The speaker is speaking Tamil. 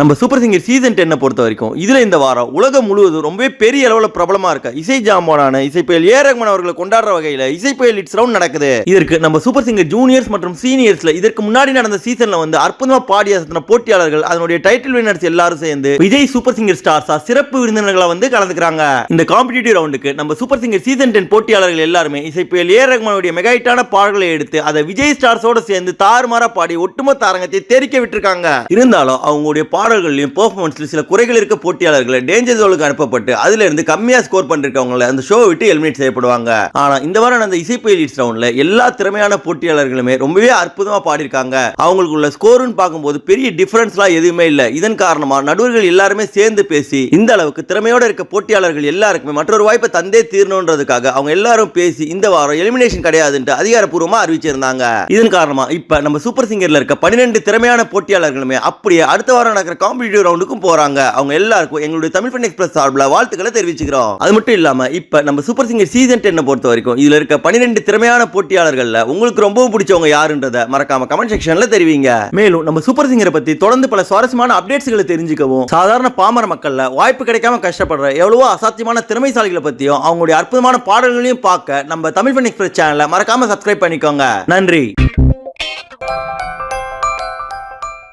நம்ம சூப்பர் சிங்கர் சீசன் டென்னை பொறுத்த வரைக்கும் இதுல இந்த வாரம் உலகம் முழுவதும் ரொம்பவே பெரிய அளவில் பிரபலமா இருக்க இசை ஜாம்பானான இசைப்புயல் ஏ ரகுமான் அவர்களை கொண்டாடுற வகையில இசைப்புயல் இட்ஸ் ரவுண்ட் நடக்குது. இதற்கு நம்ம சூப்பர் சிங்கர் ஜூனியர்ஸ் மற்றும் சீனியர்ஸ்ல இதற்கு முன்னாடி நடந்த சீசனில் வந்து அற்புதமா பாடி அசத்தின போட்டியாளர்கள் அதனுடைய டைட்டில் வினர்ஸ் எல்லாரும் சேர்ந்து விஜய் சூப்பர் சிங்கர் ஸ்டார்ஸா சிறப்பு விருந்தினர்களா வந்து கலந்துக்கிறாங்க. இந்த காம்படிட்டிவ் ரவுண்டுக்கு நம்ம சூப்பர் சிங்கர் சீசன் டென் போட்டியாளர்கள் எல்லாருமே இசைப்புயல் ஏ ரகுமானுடைய மெகாயிட்டான பாடல்களை எடுத்து அதை விஜய் ஸ்டார்ஸோட சேர்ந்து தாறுமாறா பாடி ஒட்டுமொத்த அரங்கத்தை தெரிக்க விட்டுருக்காங்க. இருந்தாலும் அவங்களுடைய பாடல்கள்லயும் பெர்ஃபார்மன்ஸ்ல சில குறைகள் இருக்க போட்டியாளர்களை டேஞ்சர் ஜோனுக்கு அனுப்பப்பட்டு அதுல இருந்து கம்மியா ஸ்கோர் பண்ணிருக்கவங்கள அந்த ஷோ விட்டு எலிமினேட் செய்யப்படுவாங்க. ஆனா இந்த வாரம் அந்த இசை பயிலிட்ஸ் ரவுண்ட்ல எல்லா திறமையான போட்டியாளர்களுமே ரொம்பவே அற்புதமா பாடியிருக்காங்க. அவங்களுக்குள்ள ஸ்கோர்னு பார்க்கும்போது பெரிய டிஃபரன்ஸ்லாம் எதுவுமே இல்லை. இதன் காரணமா நடுவர்கள் எல்லாருமே சேர்ந்து பேசி இந்த அளவுக்கு திறமையோட இருக்க போட்டியாளர்கள் எல்லாருக்குமே மற்றொரு வாய்ப்பை தந்தே தீரணுன்றதுக்காக அவங்க எல்லாரும் பேசி இந்த வாரம் எலிமினேஷன் கிடையாதுன்ட்டு அதிகாரப்பூர்வமா அறிவிச்சிருந்தாங்க. இதன் காரணமா இப்ப நம்ம சூப்பர் சிங்கர்ல இருக்க பன்னிரெண்டு திறமையான போட்டியாளர்களுமே அப்படியே அடுத்த வாரம் நடக்கிற காம்படிட்டிவ் ரவுண்டுக்கும் போறாங்க. அவங்க எல்லாருக்கும் எங்களுடைய தமிழ் ஃபன் எக்ஸ்பிரஸ் சார்பில் வாழ்த்துக்களை தெரிவிச்சுக்கிறோம். அது மட்டும் இல்லாம இப்ப நம்ம சூப்பர் சிங்கர் சீசன் டென்னை பொறுத்த வரைக்கும் இதுல இருக்க பன்னிரெண்டு திறமையான போட்டியாளர்கள்ல உங்களுக்கு ரொம்பவும் பிடிச்சவங்க யாருன்றத மறக்காம கமெண்ட் செக்ஷன்ல தெரிவிங்க. மேலும் நம்ம சூப்பர் சிங்கரை பத்தி தொடர்ந்து பல சுவாரஸ்யமான அப்டேட்ஸ்களை தெரிஞ்சுக்கவும் சாதாரண பாமர மக்கள்ல வாய்ப்பு கிடைக்காம கஷ்டப்படுற எவ்வளவோ அசாத்தியமான திறமைசாலிகளை பத்தியும் அவங்களுடைய அற்புதமான பாடல்களையும் பார்க்க நம்ம தமிழ் ஃபன் எக்ஸ்பிரஸ் சேனலை மறக்காம சப்ஸ்கிரைப் பண்ணிக்கோங்க. நன்றி.